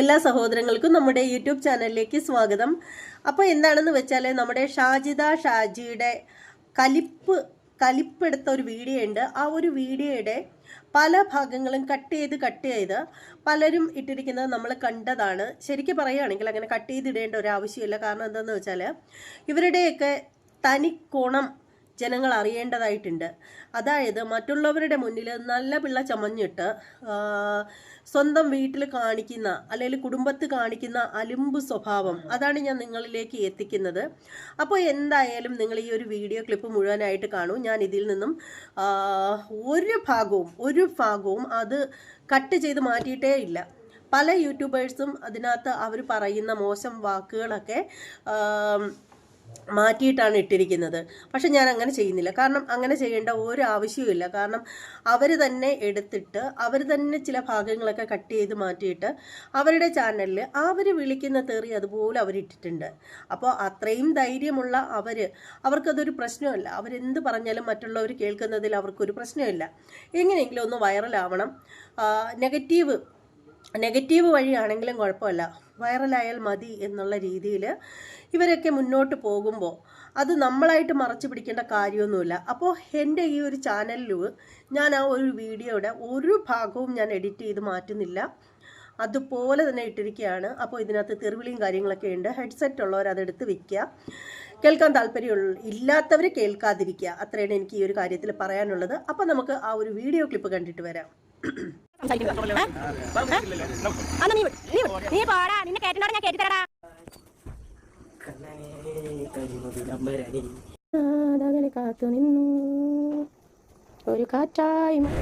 എല്ലാ സഹോദരങ്ങൾക്കും നമ്മുടെ യൂട്യൂബ് ചാനലിലേക്ക് സ്വാഗതം. അപ്പോൾ എന്താണെന്ന് വെച്ചാൽ നമ്മുടെ ഷാജിദ ഷാജിയുടെ കലിപ്പ് കലിപ്പെടുത്ത ഒരു വീഡിയോ ഉണ്ട് ആ ഒരു വീഡിയോയുടെ പല ഭാഗങ്ങളും കട്ട് ചെയ്ത് കട്ട് ചെയ്ത് പലരും ഇട്ടിരിക്കുന്നത് നമ്മൾ കണ്ടതാണ്. ശരിക്കും പറയുകയാണെങ്കിൽ അങ്ങനെ കട്ട് ചെയ്തിടേണ്ട ഒരു ആവശ്യമില്ല. കാരണം എന്താണെന്ന് വെച്ചാൽ ഇവരുടെയൊക്കെ തനിക്കോണം ജനങ്ങൾ അറിയേണ്ടതായിട്ടുണ്ട് അതായത് മറ്റുള്ളവരുടെ മുന്നിൽ നല്ല പിള്ള ചമഞ്ഞിട്ട് സ്വന്തം വീട്ടിൽ കാണിക്കുന്ന അല്ലെങ്കിൽ കുടുംബത്ത് കാണിക്കുന്ന അലുമ്പ് സ്വഭാവം അതാണ് ഞാൻ നിങ്ങളിലേക്ക് എത്തിക്കുന്നത്. അപ്പോൾ എന്തായാലും നിങ്ങൾ ഈ ഒരു വീഡിയോ ക്ലിപ്പ് മുഴുവനായിട്ട് കാണൂ. ഞാൻ ഇതിൽ നിന്നും ഒരു ഭാഗവും ഒരു ഭാഗവും അത് കട്ട് ചെയ്ത് മാറ്റിയിട്ടേ ഇല്ല. പല യൂട്യൂബേഴ്സും അതിനകത്ത് അവർ പറയുന്ന മോശം വാക്കുകളൊക്കെ മാറ്റിയിട്ടാണ് ഇട്ടിരിക്കുന്നത്. പക്ഷെ ഞാൻ അങ്ങനെ ചെയ്യുന്നില്ല. കാരണം അങ്ങനെ ചെയ്യേണ്ട ഒരു ആവശ്യവുമില്ല. കാരണം അവർ തന്നെ എടുത്തിട്ട് അവർ തന്നെ ചില ഭാഗങ്ങളൊക്കെ കട്ട് ചെയ്ത് മാറ്റിയിട്ട് അവരുടെ ചാനലിൽ അവർ വിളിക്കുന്ന തെറി അതുപോലെ അവരിട്ടിട്ടുണ്ട് അപ്പോൾ അത്രയും ധൈര്യമുള്ള അവർ അവർക്കതൊരു പ്രശ്നമല്ല. അവരെന്ത് പറഞ്ഞാലും മറ്റുള്ളവർ കേൾക്കുന്നതിൽ അവർക്കൊരു പ്രശ്നമില്ല. എങ്ങനെയെങ്കിലും ഒന്ന് വൈറലാവണം. നെഗറ്റീവ് നെഗറ്റീവ് വഴിയാണെങ്കിലും കുഴപ്പമില്ല. വൈറലായാൽ മതി എന്നുള്ള രീതിയിൽ ഇവരൊക്കെ മുന്നോട്ട് പോകുമ്പോൾ അത് നമ്മളായിട്ട് മറച്ചു പിടിക്കേണ്ട കാര്യമൊന്നുമില്ല. അപ്പോൾ എന്റെ ഈ ഒരു ചാനലിൽ ഞാൻ ആ ഒരു വീഡിയോയുടെ ഒരു ഭാഗവും ഞാൻ എഡിറ്റ് ചെയ്ത് മാറ്റുന്നില്ല. അതുപോലെ തന്നെ ഇട്ടിരിക്കുകയാണ്. അപ്പോൾ ഇതിനകത്ത് തെറിവിളിയും കാര്യങ്ങളൊക്കെ ഉണ്ട്. ഹെഡ്സെറ്റ് ഉള്ളവർ അതെടുത്ത് വെക്കുക. കേൾക്കാൻ താല്പര്യമുള്ള ഇല്ലാത്തവർ കേൾക്കാതിരിക്കുക. അത്രയാണ് എനിക്ക് ഈ ഒരു കാര്യത്തിൽ പറയാനുള്ളത്. അപ്പോൾ നമുക്ക് ആ ഒരു വീഡിയോ ക്ലിപ്പ് കണ്ടിട്ട് വരാം. അന്ന് നീ നീ. നീ പോടാ നിന്നെ കേട്ടിനോട് ഞാൻ കേട്ടിത്തരടാ കാതകളെ കാത്തു നിന്നു. ഒരു കാറ്റായി മ-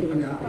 വാ.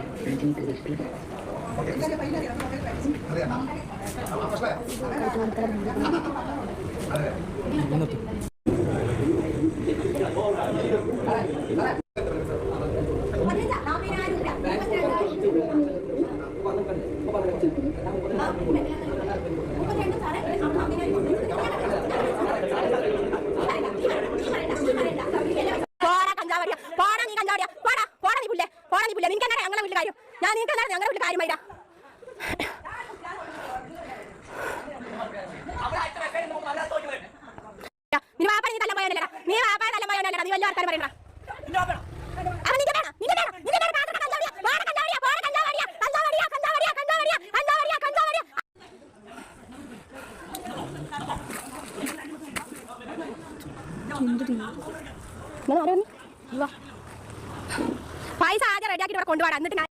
പൈസ ആദ്യം റെഡിയാക്കി ഇവിടെ കൊണ്ടുപോടാ എന്നിട്ട് ഞാൻ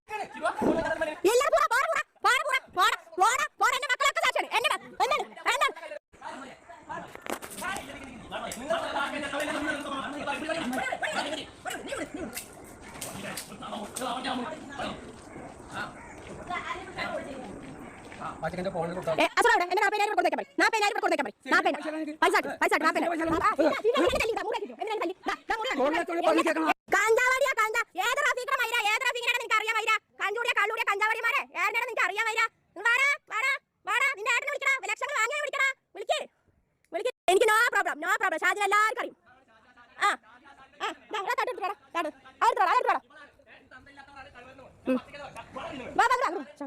എല്ലാവരും പോടാ പോടാ പോടാ പോടാ പോടാ പോടാ പോടാ എന്റെ മക്കളൊക്കെ സാക്ഷിയാണ് എന്നെ എന്താണ് എന്താണ് പൈസ പൈസ കൊടുത്താൽ ഏ, അസുറ എവിടെ? എന്റെ നാപ്പതിനായിരം ഇവിടെ കൊടുത്തേക്കാൻ പറയ്. നാപ്പതിനായിരം ഇവിടെ കൊടുത്തേക്കാൻ പറയ്. നാപ്പതിനായിരം. പൈസ ആക്ക്, പൈസ ആക്ക്, നാപ്പതിനായിരം. ആ, ഇല്ല, ഇല്ല, എന്നെ തല്ലി, ഇതാ, മൂടാക്കി, എന്നെ തല്ലി. ദാ, ദാ, മൂടാക്കി. കഞ്ചാവടിയാ, കഞ്ചാ. ഏത് റഫീഖിന്റെ മയിരാ? ഏത് റഫീഖിനാണ് നിനക്ക് അറിയാൻ വയ്യ? കഞ്ചൂടിയാ, കള്ളൂടിയാ, കഞ്ചാവടിമാരെ? ഏതിനാണ് നിനക്ക് അറിയാൻ വയ്യ? നിങ്ങൾ വാടാ, വാടാ, വാടാ. നിന്റെ ഏട്ടനെ വിളിക്കടാ. ലക്ഷങ്ങൾ വാങ്ങിയാ വിളിക്കടാ. വിളിക്ക്. വിളിക്ക്. എനിക്ക് നോ പ്രോബ്ലം ഷാജിന് എല്ലാവർക്കും അറിയും ആ ആ ദാ, ഇവിടെ തട്ട് എടുത്ത് വാടാ, തട്ട്. അതെടുത്ത്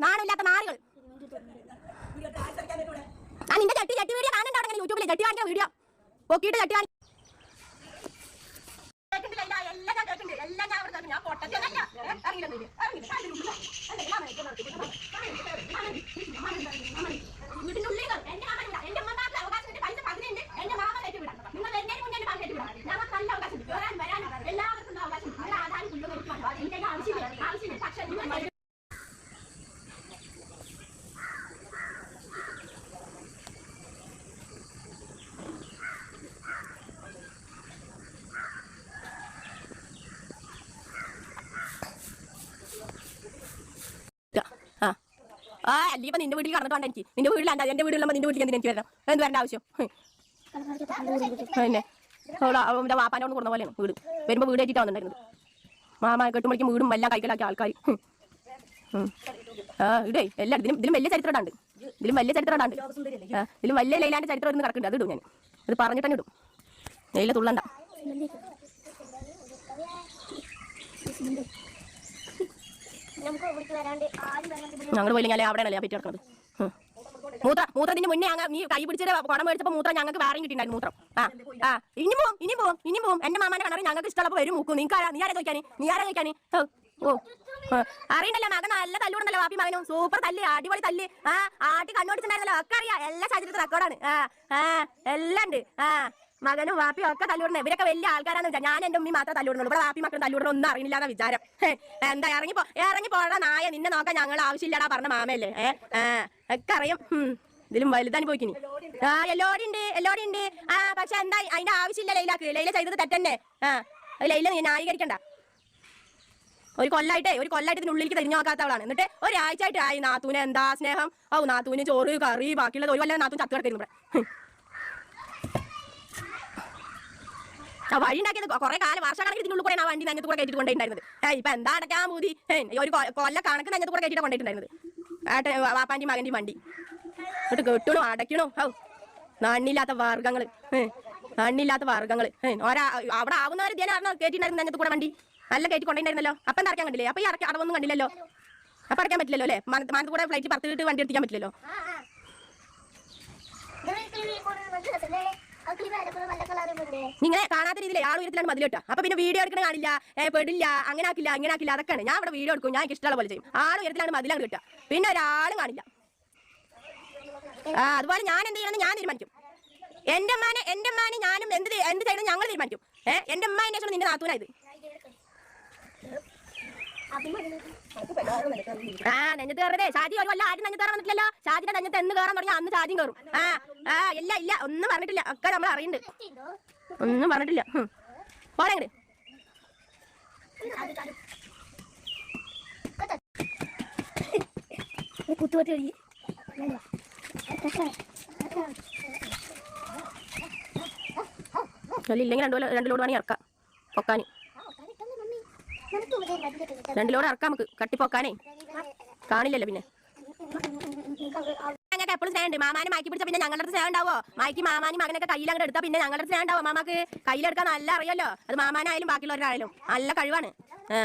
നാണില്ലാത്ത നാളുകൾ ആ നിന്റെ ചട്ടി ചട്ടി വീഡിയോ കാണുന്നുണ്ട് അവിടെ യൂട്യൂബിൽ ചട്ടി വാങ്ങിയ വീഡിയോ പൊക്കിയിട്ട് ചട്ടി വാങ്ങി. വീട്ടിന്റെ ഉള്ളിൽ. എന്റെ മാമൻ വിടാം. എന്റെ ഉമ്മമാർക്ക് അവകാശമുണ്ട്. പൈസ പതിനുണ്ട്. എന്റെ മാമൻ കയറ്റി വിടാം. നിങ്ങൾ വരുന്നതിന് മുന്നേ എന്റെ മാമൻ കയറ്റി വിടാം. ഞങ്ങൾക്ക് നല്ല അവകാശമുണ്ട്. വരാൻ, വരാൻ, എല്ലാവർക്കും അവകാശമുണ്ട്. നിങ്ങൾ ആധാരം വാങ്ങുക. എനിക്ക് ആവശ്യമില്ല. ആവശ്യമില്ല. പക്ഷേ നിങ്ങൾ ചെയ്ത് ആ ആ അല്ലീപ്പ നിന്റെ വീട്ടിൽ കടന്നിട്ട് വേണ്ട എനിക്ക്. നിന്റെ വീട്ടിലല്ല എന്റെ വീട്ടിലുള്ള നിന്റെ വീട്ടിൽ എന്തിനാ എനിക്ക് വരണം എന്ത് വരേണ്ട ആവശ്യം. പിന്നെ അവളെ അവന്റെ വാപ്പാന്റെ അവിടെ കൊടുന്ന പോലെയാണ് വീട്. വരുമ്പോ വീട് ഏറ്റിട്ടാണ് വന്നിട്ടുണ്ടായിരുന്നത്. മാമ കെട്ടുമണിക്കും വീടും എല്ലാം കൈക്കലാക്കിയ ആൾക്കാർ ആ ഇടേ എല്ലാം ഇതിലും ഇതിലും വലിയ ചരിത്രമുണ്ട് ഇതിലും വലിയ ചരിത്രം ഇതിലും വലിയ ലൈലാന്റെ ചരിത്രം ഇരുന്ന് കിടക്കുന്നുണ്ട് അത് ഇടും ഞാൻ അത് പറഞ്ഞിട്ട് തന്നെ ഇടും. ലൈല തുള്ളണ്ട നമുക്ക് ഇവിടേക്ക് വരാണ്ട് ആരും വരാണ്ട് ഞങ്ങൾ പോയില്ലെങ്കിൽ അവിടെയാണല്ലേ പറ്റി കിടക്കുന്നത്. മൂത്ര മൂത്രത്തിന്റെ മുന്നേ അങ്ങ് നീ കൈ പിടിച്ചിട്ട് കുടം മേടിച്ചപ്പോ മൂത്രം ഞങ്ങൾക്ക് വേറെയും കിട്ടിയിട്ടുണ്ടായിരുന്നു മൂത്രം. ആ ആ. ഇനി പോവും ഇനി പോവും ഇനി പോവും. എന്റെ മാമാനെ കണറി ഞങ്ങൾക്ക് ഇഷ്ടമുള്ളപ്പോ വരും മൂക്കും. നിങ്ങൾക്ക് ആരാ നീ ആരാ കഴിക്കാനേ നീ ആരാ ചോദിക്കാനി? ഓ അറിയണ്ടല്ലോ മകൻ നല്ല തല്ലൂടണ്ടല്ലോ വാപ്പി മകനും സൂപ്പർ തല്ല് അടിപൊളി തല്ല്. ആ ആട്ടി കണ്ണോടിച്ചിട്ടുണ്ടായിരുന്നല്ലോ. ഒക്കെ അറിയാം. എല്ലാ സാഹചര്യത്തിൽ റെക്കോർഡാണ് ആ ആ എല്ലാം ഉണ്ട്. ആ മകനും വാപ്പിയും ഒക്കെ തല്ലൂടുന്നത് ഇവരൊക്കെ വലിയ ആൾക്കാരാണെന്ന് വെച്ചാൽ ഞാൻ എന്റെ ഉമ്മി മാത്രമേ തല്ലൂടുന്നുള്ളൂ ഇവിടെ വാപ്പി മക്കളും തല്ലൂടുന്ന ഒന്നും അറിയില്ല എന്ന വിചാരം എന്താ ഇറങ്ങി പോ ഇറങ്ങി പോടാ നായ നിന്നെ നോക്കാൻ ഞങ്ങൾ ആവശ്യമില്ലടാ പറഞ്ഞ മാമയല്ലേ. ഏ ആ ഒക്കെ അറിയാം. ഇതിലും വലുതാൻ പോയിക്കിനി ആ എല്ലോടി ഉണ്ട് എല്ലോടി ഉണ്ട്. ആ പക്ഷെ എന്താ അതിന്റെ ആവശ്യമില്ല ലൈലാക്ക്. ലൈല ചെയ്തത് തെറ്റന്നെ. ആ ലൈല ന്യായീകരിക്കണ്ട. ഒരു കൊല്ലായിട്ടേ ഒരു കൊല്ലായിട്ട് ഇതിനുള്ളിലേക്ക് തിരിഞ്ഞു നോക്കാത്തവളാണ് എന്നിട്ട് ഒരാഴ്ചയായിട്ട് ആയി നാത്തൂന് എന്താ സ്നേഹം? ഓ നാത്തൂന് ചോറ് കറി ബാക്കിയുള്ളത് ഒരു കൊല്ലം നാത്തൂൻ ചത്തു കിടക്കുന്നു വഴി ഉണ്ടാക്കിയത് കുറെ കാലം വർഷക്കണക്കിന് ഇതിനുള്ളിൽ കൂടെ ആ വണ്ടി നെഞ്ഞത്ത് കൂടെ കയറ്റിട്ട് കൊണ്ടുണ്ടായിരുന്നത് ഇപ്പൊ എന്താ അടയ്ക്കാൻ മൂതി ഒരു കൊല്ല കണക്ക് നെഞ്ഞത്ത് കൂടെ കയറ്റിട്ട് കൊണ്ടായിട്ടുണ്ടായിരുന്നത് ഏട്ടെ വാപ്പാന്റെയും മകന്റെയും വണ്ടി. എന്നിട്ട് കെട്ടണോ അടയ്ക്കണോ? ഓ നണ്ണില്ലാത്ത വർഗങ്ങൾ ഏ, നണ്ണില്ലാത്ത വർഗങ്ങൾ ഏ, ഒരാ അവിടെ ആവുന്നവർ ധ്യാനം കേട്ടിട്ടുണ്ടായിരുന്നു നെഞ്ഞത്ത് കൂടെ വണ്ടി. നല്ല കയറ്റി കൊണ്ടുണ്ടായിരുന്നല്ലോ അപ്പം എന്താ കണ്ടില്ലേ? അപ്പൊ ഈ അടക്ക അടവൊന്നും കണ്ടില്ലല്ലോ. അപ്പൊ അടക്കാൻ പറ്റില്ലല്ലോ അല്ലേ? മാനത്ത് കൂടെ ഫ്ലൈറ്റ് പറത്തിട്ട് വണ്ടി എടുത്തിക്കാൻ പറ്റില്ലല്ലോ. നിങ്ങളെ കാണാത്ത രീതിയിൽ ആൾ ഉയരത്തിലാണ് മതിലിട്ട അപ്പൊ പിന്നെ വീഡിയോ എടുക്കണ കാണില്ല. പെടില്ല. അങ്ങനെ ആക്കില്ല അങ്ങനെ ആക്കില്ല. അതൊക്കെയാണ്. ഞാൻ ഇവിടെ വീഡിയോ എടുക്കും. ഞാൻ എനിക്ക് ഇഷ്ടമുള്ള പോലെ ചെയ്യും. ആൾ ഉയരത്തിലാണ് മതിലാണ് കിട്ടുക. പിന്നെ ഒരാളും കാണില്ല. ആ അതുപോലെ ഞാൻ എന്ത് ചെയ്യണമെന്ന് ഞാൻ തീരുമാനിക്കും. എന്റെ അമ്മാനെ എന്റെ അമ്മാനെ ഞാനും എന്ത് എന്ത് ചെയ്യണം ഞങ്ങൾ തീരുമാനിക്കും. ഏഹ് എന്റെ അമ്മ എന്നെ നിന്റെ നാത്തൂനായത് ആ നെഞ്ഞത്ത് കയറതേ ഷാജി ഒരു കൊല്ലം ആദ്യം നെഞ്ഞത്ത് കയറാൻ വന്നിട്ടില്ലല്ലോ. ഷാജിന്റെ നെഞ്ഞത്ത് എന്ന് കയറാൻ തുടങ്ങി. അന്ന് ഷാജിയും കയറും. ആ ആ ഇല്ല ഇല്ല. ഒന്നും പറഞ്ഞിട്ടില്ല. ഒക്കെ നമ്മൾ അറിയുന്നുണ്ട് ഒന്നും പറഞ്ഞിട്ടില്ല. പോടെ അങ്ങട് കുത്തുപറ്റി കഴിഞ്ഞ് ഇല്ലെങ്കിൽ രണ്ടു രണ്ട് ലോഡ് വേണമെങ്കിൽ ഇറക്കാം. പൊക്കാന്. രണ്ട് ലോഡ് ഇറക്കാം നമുക്ക്. കട്ടിപ്പൊക്കാനേ. കാണില്ലല്ലോ പിന്നെ. ഞങ്ങൾക്ക് എപ്പോഴും സ്നേഹമുണ്ട്. മാമാനെ മാക്കി പിടിച്ച പിന്നെ ഞങ്ങളുടെ സ്നേഹം ഉണ്ടാവോ മാക്കി മാമാനി മകനൊക്കെ കയ്യിൽ അങ്ങോട്ട് എടുത്താൽ പിന്നെ ഞങ്ങളുടെ സ്നേഹം ഉണ്ടാവോ മാമാക്ക് കയ്യിലെടുക്കാൻ നല്ല അറിയാലോ? അത് മാമാനായാലും ബാക്കിയുള്ളവരായാലും. നല്ല കഴിവാണ്. ആ.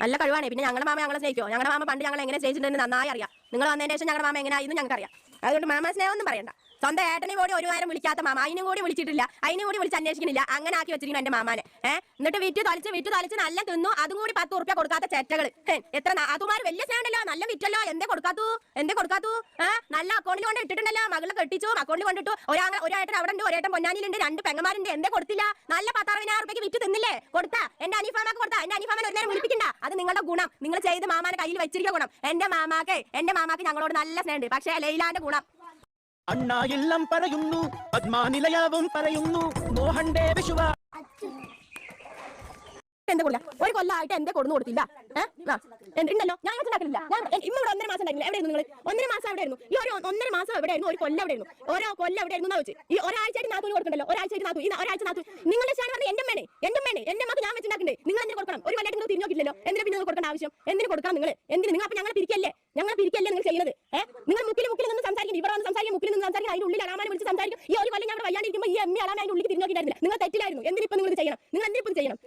നല്ല കഴിവാണ്. പിന്നെ ഞങ്ങളുടെ മാമ ഞങ്ങളെ സ്നേഹിക്കോ ഞങ്ങളുടെ മാമ പണ്ട് ഞങ്ങൾ എങ്ങനെ സ്നേഹിച്ചിട്ടുണ്ടെന്ന് നന്നായി അറിയാം. നിങ്ങൾ വന്നതിന് ശേഷം ഞങ്ങളുടെ മാമ എങ്ങനെയായിരുന്നു ഞങ്ങൾക്ക് അറിയാം അതുകൊണ്ട് മാമ സ്നേഹം ഒന്നും പറയണ്ട. സ്വന്തം ഏട്ടനെ കൂടി ഒരു നേരം വിളിക്കാത്ത മാമ. അതിനും കൂടി വിളിച്ചിട്ടില്ല. അതിനും കൂടി വിളിച്ച് അന്വേഷിക്കുന്നില്ല. അങ്ങനെ ആക്കി വെച്ചിരിക്കുന്നു എന്റെ മാമാനെ. ഏഹ് എന്നിട്ട് വിറ്റ് തളിച്ച് വിറ്റ് തളിച്ച് നല്ല തിന്നു. അതും കൂടി പത്ത് ഉറുപ്പ്യ കൊടുക്കാത്ത ചെറ്റകൾ എത്ര അതുമാർ വലിയ സ്നേഹമുണ്ടല്ലോ. നല്ല വിറ്റല്ലോ. എന്തേ കൊടുക്കാത്തു? എന്തേ കൊടുക്കാത്തു? നല്ല അക്കൗണ്ടിൽ കൊണ്ട് ഇട്ടിട്ടുണ്ടല്ലോ. മകളെ കെട്ടിച്ചു അക്കൗണ്ടിൽ കൊണ്ടിട്ടു. ഒരാ ഒരേട്ടൻ അവിടെ ഉണ്ട് ഒരേട്ടൻ പൊന്നാനിയിലുണ്ട് രണ്ട് പെങ്ങന്മാരുണ്ട്. എന്തേ കൊടുത്തില്ല? നല്ല പത്താറുപതിനായിരം റുപ്യക്ക് വിറ്റ് തിന്നില്ലേ? കൊടുത്താ. എന്റെ അനിഫാമാക്ക് കൊടുത്താ. എന്റെ അനിഫാമൻ ഒരു നേരം വിളിപ്പിക്കണ്ട. അത് നിങ്ങളുടെ ഗുണം. നിങ്ങൾ ചെയ്ത് മാമാനെ കയ്യിൽ വെച്ചിരിക്കുക ഗുണം. എന്റെ മാമാക്ക് എന്റെ മാമാക്ക് ഞങ്ങളോട് നല്ല സ്നേഹമുണ്ട്. പക്ഷേ ലൈലാന്റെ ഗുണം. അണ്ണായില്ലം പറയുന്നു പത്മാനിലയാവും പറയുന്നു മോഹന്റെ വിശുവ എന്തേ കൊടുല്ല ഒരു കൊല്ലമായിട്ട് എന്റെ കൊടുന്നു കൊടുത്തില്ല? ഉണ്ടല്ലോ? ഞാൻ മനസ്സിലാക്കുന്നില്ല ഞാൻ ഇമ്മ ഒന്നര മാസം ഉണ്ടായിരുന്നില്ല എവിടെയായിരുന്നു നിങ്ങൾ ഒന്നര മാസം എവിടെയായിരുന്നു? ഈ ഒരു ഒന്നര മാസം എവിടെയായിരുന്നു? ഒരു കൊല്ലം എവിടെയായിരുന്നു? ഓരോ കൊല്ലം എവിടെയായിരുന്നു വെച്ച് ഈ ഒരാഴ്ചയായിട്ട് നാത്തൂന് കൊടുക്കണ്ടല്ലോ ഒരാഴ്ചയായിട്ട് നാത്തു. ഈ ഒരാഴ്ച നാത്തു. നിങ്ങളുടെ ഷാൻ പറഞ്ഞ എന്റെ മേനെ എന്റെ മേനെ എന്റെ മാത്രം ഞാൻ വെച്ചിട്ടുണ്ടാക്കണ്ടേ. നിങ്ങൾ എന്തിനു കൊടുക്കണം? ഒരു കൊല്ലമായിട്ട് നിങ്ങൾ തിരിഞ്ഞു നോക്കില്ലല്ലോ എന്തിനാ പിന്നെ കൊടുക്കേണ്ട ആവശ്യം? എന്തിനു കൊടുക്കണം നിങ്ങൾ എന്തിന്? നിങ്ങൾ അപ്പൊ ഞങ്ങൾ പിരിക്കല്ലേ? ഞങ്ങൾ പിരിക്കല്ലേ നിങ്ങൾ ചെയ്യുന്നത്? നിങ്ങൾ മുക്കിൽ മുക്കിൽ നിന്ന് സംസാരിക്കും ഇവിടെ വന്ന് സംസാരിക്കും മുക്കിൽ നിന്ന് സംസാരിക്കും അതിന്റെ ഉള്ളിൽ അളാമാനെ വിളിച്ച് സംസാരിക്കും. ഈ ഒരു കൊല്ലം ഞങ്ങൾ വയ്യാണ്ടിരിക്കുമ്പോൾ ഈ എമ്മി അളാമ അതിന്റെ ഉള്ളിൽ തിരിഞ്ഞോക്കിയിട്ടായിരുന്നില്ല. നിങ്ങൾ തെറ്റിലായിരുന്നു. എന്തിനിപ്പോൾ നിങ്ങൾ ചെയ്യണം? നിങ്ങൾ എന്തിനിപ്പോൾ ചെയ്യണം?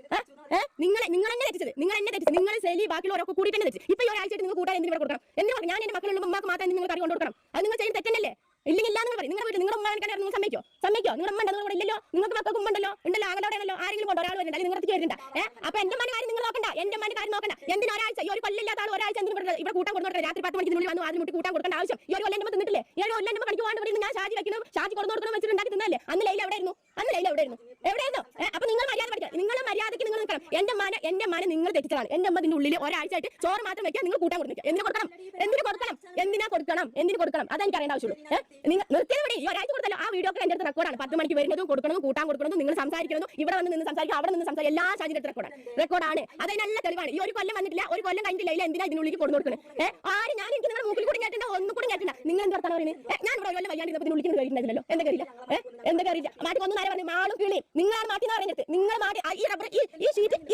ഏ? നിങ്ങളെ നിങ്ങൾ നിങ്ങൾ എന്നെ തെറ്റിച്ചത്. നിങ്ങൾ എന്നെ തെറ്റിച്ചത്. നിങ്ങൾ ശൈലി ബാക്കിയുള്ളവരൊക്കെ കൂടി തന്നെ തെറ്റിച്ച് ഇപ്പൊ ഈ ഒരാഴ്ചയായിട്ട് നിങ്ങൾ കൂട്ടാൻ എന്തിനു കൊടുക്കണം? എന്തിനു? ഞാൻ എന്റെ മക്കളുള്ള ഉമ്മക്ക് മാത്രം നിങ്ങൾ കറി കൊടുക്കണം അത് നിങ്ങൾ ചെയ്യുന്ന തെറ്റന്നല്ലേ ഇല്ലെങ്കിൽ ഇല്ലാന്ന് നിങ്ങൾ പറയും. നിങ്ങളുടെ വീട്ടിൽ നിങ്ങളുടെ ഉമ്മ നിങ്ങൾ സമ്മതിക്കോ? സമ്മതിക്കോ? നിങ്ങളുടെ ഉമ്മ നിങ്ങളുടെ ഇല്ലല്ലോ? നിങ്ങൾക്ക് മക്കൾക്ക് ഉമ്മണ്ടല്ലോ ഉണ്ടല്ലോ? ആകലോടെയാണല്ലോ ആരെങ്കിലും കൊണ്ട് ഒരാൾ വരുന്നുണ്ട്. നിങ്ങൾക്ക് വരുന്നുണ്ട് ഏഹ് അപ്പൊ എന്റെ മന കാര്യം നിങ്ങൾ നോക്കണ്ട. എന്റെ മന കാര്യം നോക്കണ്ട. എന്തിനാ ഒരാഴ്ച? ഈ ഒരു കൊല്ലില്ലാത്ത ആൾ ഒരാഴ്ച എന്തിനും ഇവിടെ ഇവിടെ കൂട്ടാൻ കൊടുക്കണം രാത്രി പത്ത് മണിക്ക് വന്ന് ആദ്യം മുട്ടി കൂട്ടാൻ കൊടുക്കേണ്ട ആവശ്യം. ഈ ഒരു കൊല്ലം തിന്നിട്ടില്ലേ? ഒരു കൊല്ലം പണിക്ക് പോകാണ്ട് ഞാൻ ഷാജി വെക്കണം ഷാജി കൊടുത്തു കൊടുക്കണം വെച്ചിട്ടുണ്ടാക്കി തിന്നല്ലേ അന്ന് ലൈല എവിടെ ആയിരുന്നു? അന്ന് ലൈല എവിടെയായിരുന്നു ഏഹ് അപ്പൊ നിങ്ങൾ മര്യാദ പഠിക്കുക നിങ്ങൾ മര്യാദയ്ക്ക് നിങ്ങൾ നിൽക്കണം എന്റെ മനെ നിങ്ങൾ തെറ്റിച്ചതാണ്. എന്റെ അമ്മ ഇതിന്റെ ഉള്ളിൽ ഒരാഴ്ചയായിട്ട് ചോറ് മാത്രം വെക്കാൻ നിങ്ങൾ കൂട്ടാൻ കൊടുക്കുക എന്തിനു കൊടുക്കണം? എന്തിനു കൊടുക്കണം? എന്തിനാ കൊടുക്കണം? എന്തിനു കൊടുക്കണം? അതെനിക്ക് അറിയേണ്ട ആവശ്യമുള്ളൂ. നിങ്ങൾ നിർത്തിയത് ഇവിടെ ഈ ഒരാഴ്ച കൊടുത്തല്ലോ ആ വീഡിയോ ഒക്കെ എന്റെ അടുത്ത് റെക്കോർഡാണ് പത്ത് മണിക്ക് വരുന്നതും കൊടുക്കണതും കൂട്ടാൻ കൊടുക്കണതും നിങ്ങൾ സംസാരിക്കുന്നതും ഇവിടെ വന്ന് നിന്ന് സംസാരിക്കും അവിടെ നിന്ന് സംസാരിക്കും എല്ലാ സാഹചര്യത്തിൽ റെക്കോർഡാണ് റെക്കോർഡാണ് അത് നല്ല തെളിവാണ്. ഈ ഒരു കൊല്ലം വന്നിട്ടില്ല ഒരു കൊല്ലം കഴിഞ്ഞിട്ടില്ല ഇല്ല എന്തിനാ ഇതിനുള്ളിൽ കൊടുത്തു കൊടുക്കുന്നത് ഏഹ് ആര് ഞാൻ എനിക്ക് നിങ്ങളുടെ മൂക്കിൽ കൂടി കേട്ടില്ല ഒന്നും കൂടി കേട്ടില്ല നിങ്ങൾ എന്ത് വർത്താനം ഞാൻ ഇവിടെ കൊല്ലം വയ്യാണ്ട് ഇതിനുള്ളിൽ കഴിഞ്ഞിട്ടില്ലല്ലോ എന്താ അറിയില്ല? ഏഹ് എന്താ കറിയില്ല മാറ്റി ഒന്നും നേരെ പറഞ്ഞു? മാളും കിളി നിങ്ങളാണ് മാറ്റി എന്ന് പറഞ്ഞിട്ട് നിങ്ങൾ മാറ്റി ഈ റബ്ബർ ഈ ഈ ഈ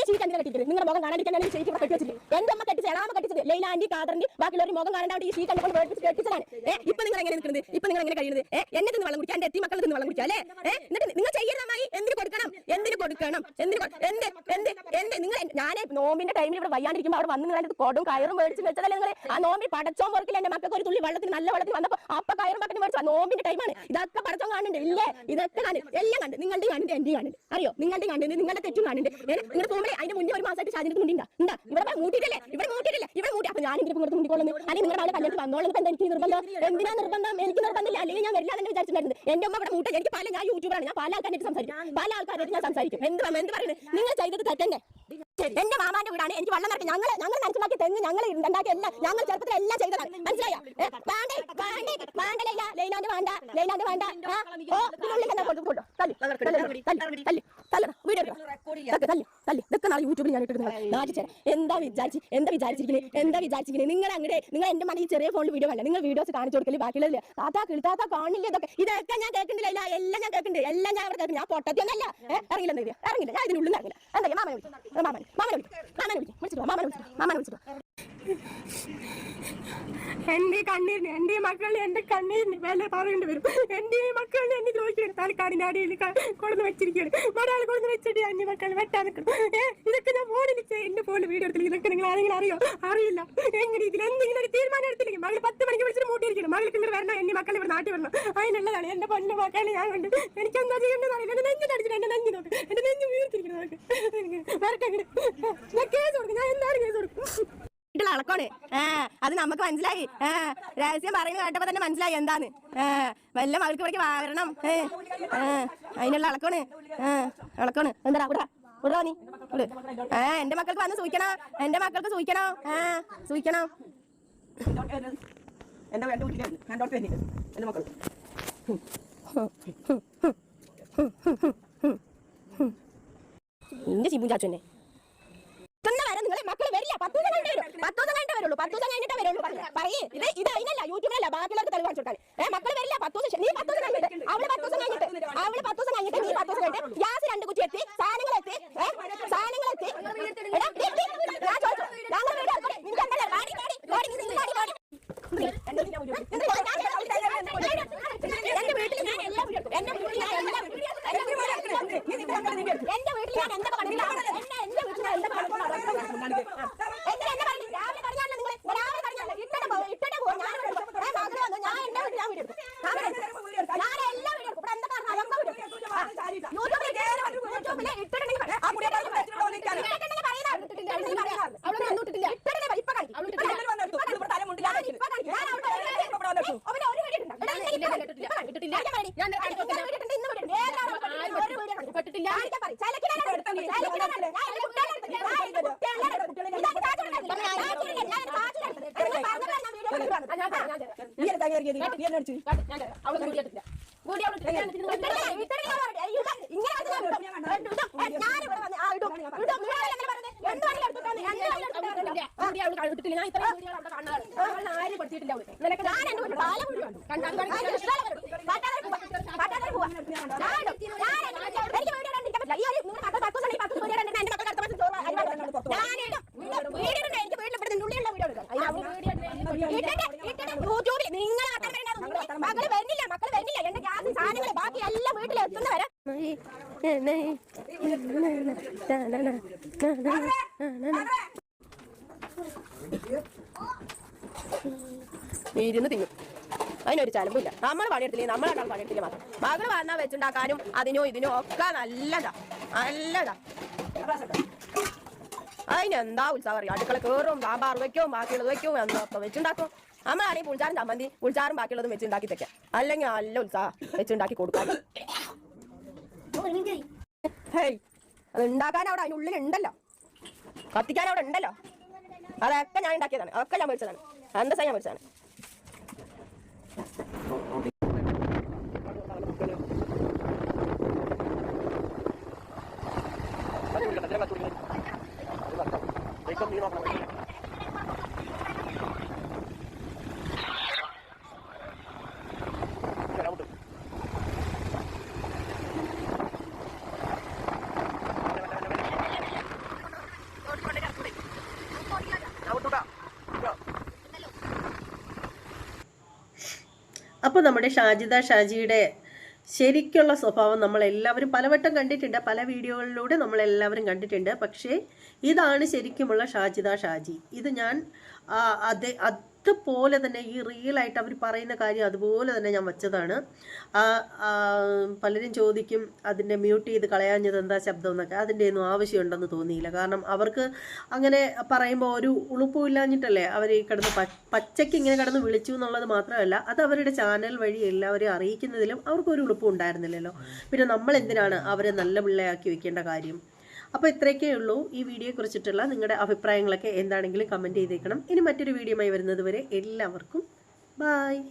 ഷീറ്റ് എന്തിനാ കെട്ടിക്കുന്നത് നിങ്ങളുടെ മുഖം കാണാതിരിക്കാൻ ഈ ഷീറ്റ് ഇവിടെ കെട്ടി വെച്ചിട്ട് എന്റെ അമ്മ കെട്ടിച്ചത് എളാമ കെട്ടിച്ചത്. ലൈല ആന്റി കാതറിന്റെ ബാക്കിയുള്ളവർ മുഖം കാണാണ്ട് ഈ ഷീറ്റ് കണ്ടുകൊണ്ട് വേർപ്പിച്ച് കെട്ടിച്ചതാണ്. ഏഹ് ഇപ്പൊ നിങ്ങൾ എങ്ങനെ നിൽക്കുന്നത് ഇപ്പൊ നിങ്ങൾ എങ്ങനെ കഴിയുന്നത് ഏഹ് എന്നെ തിന്ന് വെള്ളം കുടിക്കാൻ എന്റെ എത്തി മക്കളെ തിന്ന് വെള്ളം കുടിക്കാം അല്ലേ? എന്നിട്ട് നിങ്ങൾ ചെയ്യുന്നമായി എന്തിന് കൊടുക്കണം? എന്തിന് കൊടുക്കണം? എന്തിന് എന്ത് എന്ത് എന്ത്? നിങ്ങൾ ഞാൻ നോമ്പിന്റെ ടൈമിൽ ഇവിടെ വയ്യാണ്ടിരിക്കുമ്പോൾ അവിടെ വന്ന് നിങ്ങളുടെ കൊടും കയറും മേടിച്ച് വെച്ചതല്ലേ നിങ്ങൾ ആ നോമ്പി പടച്ചോൻ മുറക്കില്ല എന്റെ മക്കൾക്ക് ഒരു തുള്ളി വെള്ളത്തിന് നല്ല വെള്ളത്തിൽ വന്നപ്പോ അപ്പ കയറും പക്കത്തിന് മേടിച്ചു നോമ്പിന്റെ ടൈമാണ് ഇതൊക്കെ പടച്ചോൻ കാണുന്നുണ്ട്. ഇല്ലേ? ഇതൊക്കെ കാണുന്നുണ്ട് എല്ലാം കണ്ട്. നിങ്ങളുടെ കണ്ടിട്ട് എന്റെ കാണുന്നുണ്ട് അറിയോ? നിങ്ങളുടെ കണ്ടുണ്ട് നിങ്ങളുടെ തെറ്റും കാണുന്നുണ്ട് നിങ്ങളുടെ പോകുമ്പോൾ അതിന്റെ മുന്നേ ഒരു മാസമായിട്ട് ഷാജിന്റെ മുണ്ടിണ്ടാ. ഉണ്ടാ ഇവിടെ മൂട്ടിട്ടില്ലേ ഇവിടെ മൂട്ടിട്ടില്ലേ ഇവിടെ മൂട്ടി. അപ്പൊ ഞാൻ ഇങ്ങനെ ഇങ്ങോട്ട് മുണ്ടിക്കൊള്ളുന്നു. അല്ലെങ്കിൽ നിങ്ങളുടെ അവിടെ കല്യാണത്തിൽ വന്നോളും എന്താ എനിക്ക് നിർബന്ധം? എന്തിനാ നിർബന്ധം? എനിക്ക് നിർബന്ധമില്ല. അല്ലെങ്കിൽ ഞാൻ വരില്ല തന്നെ വിചാരിച്ചിട്ടുണ്ടായിരുന്നു എന്റെ അമ്മ ഇവിടെ എനിക്ക് പല ഞാൻ യൂട്യൂബറാണ്. ഞാൻ പല ആൾക്കാരായിട്ട് സംസാരിക്കും. പല ആൾക്കാരായിട്ട് ഞാൻ സംസാരിക്കും. എന്ത് എന്ത് പറയുന്നത് നിങ്ങൾ ചെയ്തത് തെറ്റന്നെ. എന്റെ മാമാന്റെ വീടാണ്. എനിക്ക് വെള്ളം നിറയ്ക്കും. ഞങ്ങൾ ഞങ്ങൾ നനച്ചുണ്ടാക്കിയ തെങ്ങ് ഞങ്ങൾ ഉണ്ടാക്കി എല്ലാം ഞങ്ങൾ ചെറുപ്പത്തിൽ എല്ലാം ചെയ്തതാണ്. മനസ്സിലായോ? വേണ്ടേ വേണ്ടേ വേണ്ട ലൈല. ലൈലാന്റെ വേണ്ട ലൈലാന്റെ വേണ്ട. ആ, ഓ കൊടുത്തു തല്ലി തല്ലി തല്ലി തല്ലി. തല്ലണം. വീഡിയോ തല്ലി തല്ലി ഇതൊക്കെ നാളെ യൂട്യൂബിൽ ഞാൻ നാട്ടിച്ചേരാം എന്താ വിചാരിച്ച് എന്താ വിചാരിച്ചിരിക്കുന്നത് എന്താ വിചാരിച്ചിരിക്കുന്നത് നിങ്ങൾ അങ്ങടെ നിങ്ങൾ എന്റെ മണി ചെറിയ ഫോണിൽ വീഡിയോ അല്ല നിങ്ങൾ വീഡിയോസ് കാണിച്ചു കൊടുക്കൽ ബാക്കിയുള്ളതില്ല താത്താ കിളിത്താത്ത കാണില്ല ഇതൊക്കെ. ഇതൊക്കെ ഞാൻ കേൾക്കുന്നില്ല. എല്ലാം ഞാൻ കേൾക്കുന്നുണ്ട്. എല്ലാം ഞാൻ അവിടെ കേൾക്കുന്നു ഞാൻ പൊട്ടത്തിയൊന്നല്ല. ഇറങ്ങില്ല എന്താ ഇറങ്ങില്ല ഞാൻ ഇതിനുള്ളിൽ ഇറങ്ങില്ല എന്താ? മാമനെ വിളിച്ചു മാമനെ മാമനെ വിളിച്ചു മാമനെ വിളിച്ചിട്ട് മാമനെ വിളിച്ചിട്ട് മാമനെ വിളിച്ചിട്ട്. എന്റെ കണ്ണീരിന് എന്റെ മക്കളിന് എന്റെ കണ്ണീരിന് വില പറയേണ്ടി വരും. എന്റെ മക്കളിനെ എന്നെ ചോദിക്കണം തലക്കാടിന്റെ അടിയിൽ കൊണ്ടുവന്ന് വെച്ചിരിക്കുകയാണ്. ഒരാൾ കൊണ്ടുവന്ന് വെച്ചിട്ട് അന്യ മക്കൾ വെട്ടാൻ നിൽക്കണം ഇതൊക്കെ ഞാൻ ഫോണിൽ എന്റെ ഫോണിൽ വീഡിയോ എടുത്തില്ല ഇതൊക്കെ നിങ്ങൾ ആരെങ്കിലും അറിയോ? അറിയില്ല. എങ്ങനെ ഇതിൽ എന്തെങ്കിലും ഒരു തീരുമാനം എടുത്തില്ലെങ്കിൽ മകൾ പത്ത് മണിക്ക് വിളിച്ചിട്ട് മൂട്ടിയിരിക്കണം മകൾക്ക് ഇങ്ങനെ വരണം എന്റെ മക്കൾ ഇവിടെ നാട്ടിൽ വരണം അതിനുള്ളതാണ് എന്റെ പൊന്നു മക്കളെ ഞാൻ കണ്ട്. എനിക്ക് എന്താ ചെയ്യേണ്ടത് അറിയില്ല. എന്റെ നെഞ്ചിൽ തടിച്ചിട്ട് എന്റെ നെഞ്ചി നോക്ക്. എന്റെ നെഞ്ച് വീർത്തിരിക്കണം വരട്ടെ ഞാൻ എന്താണ് കേസ് കൊടുക്കും. വീട്ടിലുള്ള അളക്കോണ്. അത് നമുക്ക് മനസ്സിലായി. രഹസ്യം പറയുന്നത് കേട്ടപ്പോ തന്നെ മനസ്സിലായി എന്താന്ന്. വല്ല മകൾക്ക് പഠിക്ക് വരണം. അതിനുള്ള അളക്കോണ്. അളക്കോണ്. എന്താ ഇവിടെ ഇവിടെ നീ. ഏ എന്റെ മക്കൾക്ക് വന്ന് സൂക്ഷിക്കണോ എന്റെ മക്കൾക്ക് സൂക്ഷിക്കണോ ഏ സൂക്ഷിക്കണോ എന്റെ എന്റെ വീട്ടിലാണ് ഞാൻ ഡോക്ടർ എന്റെ മക്കൾ. ഇന്റെ ചിബു ചാച്ചു തന്നെ ഇതൊന്നും വരെ നിങ്ങളെ മക്കൾ വരില്ല പത്ത് ദിവസം കഴിഞ്ഞിട്ട് വരും പത്ത് ദിവസം കഴിഞ്ഞിട്ട് വരുള്ളൂ പത്ത് ദിവസം കഴിഞ്ഞിട്ട് വരുള്ളൂ പറയ്. പറയ് ഇത് ഇത് അതിനല്ല യൂട്യൂബിലല്ല ബാക്കിയുള്ളവർക്ക് തെളിവ് കാണിച്ചു കൊടുക്കാൻ. ഏ വരില്ല പത്ത് ദിവസം നീ പത്ത് ദിവസം കഴിഞ്ഞിട്ട് അവൾ പത്ത് ദിവസം കഴിഞ്ഞിട്ട് അവൾ പത്ത് ദിവസം കഴിഞ്ഞിട്ട് നീ പത്ത് ദിവസം കഴിഞ്ഞിട്ട് ഗ്യാസ് രണ്ട് കുറ്റി എത്തി സാധനങ്ങൾ എത്തി സാധനങ്ങൾ എത്തി. എന്റെ വീട്ടിൽ ഞാൻ ഞാൻ ചോദിച്ചു ഞങ്ങൾ വീട് എടുക്കണേ നിനക്ക് എന്തല്ലേ പാടി പാടി പാടി നീ പാടി പാടി എന്റെ വീട്ടിൽ ഞാൻ എല്ലാ വീടും എന്റെ വീട്ടിൽ ഞാൻ എല്ലാ വീടും എന്റെ വീട്ടിൽ എന്റെ വീട്ടിൽ ഞാൻ എന്തൊക്കെ പണിയില്ല എന്നെ എന്റെ വീട്ടിൽ ഞാൻ എന്തൊക്കെ പണിയില്ല എന്തിനാ എന്നെ പറഞ്ഞു രാവിലെ കടഞ്ഞാലോ നിങ്ങൾ രാവിലെ കടഞ്ഞാലോ ഇട്ടിട്ട് പോ ഇട്ടിട്ട് പോ ഞാൻ ഇവിടെ എടുക്കും. ഏ, മകൾ വന്നു ഞാൻ എന്റെ വീട്ടിൽ ഞാൻ വീഡിയോ എടുക്കും ഞാൻ വീഡിയോ എടുക്കും. ഞാൻ എല്ലാ വീഡിയോ എടുക്കും ഇവിടെ എന്തൊക്കെ നടന്നു അതൊക്കെ വീഡിയോ എടുക്കും. ആ, യൂട്യൂബിൽ കേറി യൂട്യൂബിൽ ഇട്ടിട്ടുണ്ടെങ്കിൽ പറ. ആ മുടിയൊക്കെ ഇട്ടിട്ടുണ്ടെങ്കിൽ പറയുന്ന ഇട്ടിട്ടില്ല ഇട്ടിട്ടില്ല പറയാം. അവൾ ഒന്നും ഇട്ടിട്ടില്ല ഇട്ടിട്ടില്ല ഇപ്പൊ കാണിക്കും അവൾ ഇട്ടിട്ടില്ല ഞാൻ ഇപ്പൊ കാണിക്കും ഞാൻ അവിടെ അവനെ ഒരു വീഡിയോ ഇട്ടിട്ടുണ്ട് ഇവിടെ ഇട്ടിട്ടില്ല ഇട്ടിട്ടില്ല ഞാൻ പറയും ഞാൻ വീഡിയോ ഇട്ടിട്ടുണ്ട് ഇന്ന് വീഡിയോ ഇട്ടിട്ടുണ്ട് ഏതാണ് ഒരു വീഡിയോ കണ്ടിട്ട് ഇട്ടിട്ടില്ല കാണിക്കാൻ പറയും ചലക്കിനാണ് എടുത്തത് ചലക്കിനാണ് ഞാൻ എന്റെ കുട്ടികളെ എടുത്തത് ഞാൻ എന്റെ കുട്ടികളെ എടുത്തത് ഇതാണ് കാറ്റുകൊണ്ടത് ഞാൻ കാറ്റുകൊണ്ടത് ഞാൻ കാറ്റുകൊണ്ടത് നിങ്ങൾ പറഞ്ഞതാണ് ഞാൻ വീഡിയോ എടുത്തതാണ് ഞാൻ ഞാൻ നീ എന്താ കയറിയത് നീ എന്നെ അടിച്ചു അവൾ വീഡിയോ എടുത്തില്ല വീഡിയോ എടുത്തില്ല ഇങ്ങനെ ഞാൻ ഇവിടെ വന്ന് ആ ഇടും ഇടും നിങ്ങൾ അങ്ങനെ പറഞ്ഞത് എന്ത് വഴി എടുത്തിട്ടാണ് എന്ത് വഴി എടുത്തിട്ടാണ് വീഡിയോ അവൾ കണ്ടിട്ടില്ല ഞാൻ ഇത്രയും വീഡിയോ അവിടെ കാണാറ് അവളെ ഞാൻ പഠിച്ചിട്ടില്ല അവൾ. നിനക്ക് ഞാൻ എന്റെ പാല വീഡിയോ കണ്ടു പാട്ടാതെ പോവാ ഞാൻ ഞാൻ എനിക്ക് വീഡിയോ കണ്ടിരിക്കാൻ പറ്റില്ല ഈ ഒരു നിങ്ങൾ പത്ത് പത്ത് ദിവസം ഈ പത്ത് വീഡിയോ കണ്ടിട്ട് എന്റെ മക്കൾ അടുത്ത മാസം ചോറ് അരി വാങ്ങണം. ഞാനിടും വീഡിയോ ഉണ്ട് എനിക്ക് വീട്ടിൽ ഇവിടെ ഉള്ളിലുള്ള വീഡിയോ എടുക്കാം അതിന് അവൾ വീഡിയോ ഇട്ടിട്ട് ഇട്ടിട്ട് യൂട്യൂബിൽ നിങ്ങൾ മക്കൾ വരുന്നില്ല മക്കൾ വരുന്നില്ല എന്റെ ഗ്യാസ് സാധനങ്ങൾ ബാക്കി എല്ലാം വീട്ടിൽ എത്തുന്നവരെ ഇരുന്ന് തിന്നും. അതിനൊരു ചലമ്പില്ല നമ്മൾ പണിയെടുത്തില്ലേ? നമ്മളാണ് പണിയെടുത്തില്ല മാത്രം. മകൾ വന്നാൽ വെച്ചുണ്ടാക്കാനും അതിനോ ഇതിനോ ഒക്കെ നല്ലതാ. നല്ലതാ. അതിനെന്താ ഉത്സാഹം അറിയാം? അടുക്കള കയറും സാമ്പാർ വെക്കും ബാക്കിയുള്ളത് വെക്കും എന്നൊക്കെ വെച്ചുണ്ടാക്കും. നമ്മളാണെങ്കിൽ പുളിച്ചാറും ചമ്മന്തി പുളിച്ചാറും ബാക്കിയുള്ളതും വെച്ചുണ്ടാക്കി തെക്കാം അല്ലെങ്കിൽ നല്ല ഉത്സാഹം വെച്ചുണ്ടാക്കി കൊടുക്കാൻ. അത് ഉണ്ടാക്കാൻ അവിടെ അതിനുള്ളിൽ ഉണ്ടല്ലോ കത്തിക്കാൻ അവിടെ ഉണ്ടല്ലോ അതൊക്കെ ഞാൻ ഉണ്ടാക്കിയതാണ്. അതൊക്കെ ഞാൻ മേടിച്ചതാണ്. എന്താ ഞാൻ മേടിച്ചതാണ്? അപ്പോൾ നമ്മുടെ ഷാജിദ ഷാജിയുടെ ശരിക്കുള്ള സ്വഭാവം നമ്മളെല്ലാവരും പലവട്ടം കണ്ടിട്ടുണ്ട്. പല വീഡിയോകളിലൂടെ നമ്മളെല്ലാവരും കണ്ടിട്ടുണ്ട്. പക്ഷേ ഇതാണ് ശരിക്കുമുള്ള ഷാജിദ ഷാജി. ഇത് ഞാൻ അതേ അതുപോലെ തന്നെ ഈ റിയൽ ആയിട്ട് അവർ പറയുന്ന കാര്യം അതുപോലെ തന്നെ ഞാൻ വച്ചതാണ്. പലരും ചോദിക്കും അതിന്റെ മ്യൂട്ട് ചെയ്ത് കളയാഞ്ഞത് എന്താ ശബ്ദം എന്നൊക്കെ. അതിന്റെ ഒന്നും ആവശ്യമുണ്ടെന്ന് തോന്നിയില്ല. കാരണം അവർക്ക് അങ്ങനെ പറയുമ്പോൾ ഒരു ഉളുപ്പും ഇല്ലാഞ്ഞിട്ടല്ലേ അവർ ഈ കിടന്ന് പച്ചയ്ക്ക് ഇങ്ങനെ കിടന്ന് വിളിച്ചു എന്നുള്ളത് മാത്രമല്ല അത് അവരുടെ ചാനൽ വഴി എല്ലാവരെയും അറിയിക്കുന്നതിലും അവർക്കൊരു ഉളുപ്പും ഉണ്ടായിരുന്നില്ലല്ലോ. പിന്നെ നമ്മൾ എന്തിനാണ് അവരെ നല്ല പിള്ളയാക്കി വെക്കേണ്ട കാര്യം? അപ്പോൾ ഇത്രയൊക്കെ ഉള്ളൂ ഈ വീഡിയോയെ കുറിച്ചിട്ടുള്ള നിങ്ങളുടെ അഭിപ്രായങ്ങളൊക്കെ എന്താണെങ്കിലും കമന്റ് ചെയ്തേക്കണം. ഇനി മറ്റൊരു വീഡിയോയുമായി വരുന്നത് വരെ എല്ലാവർക്കും ബായ്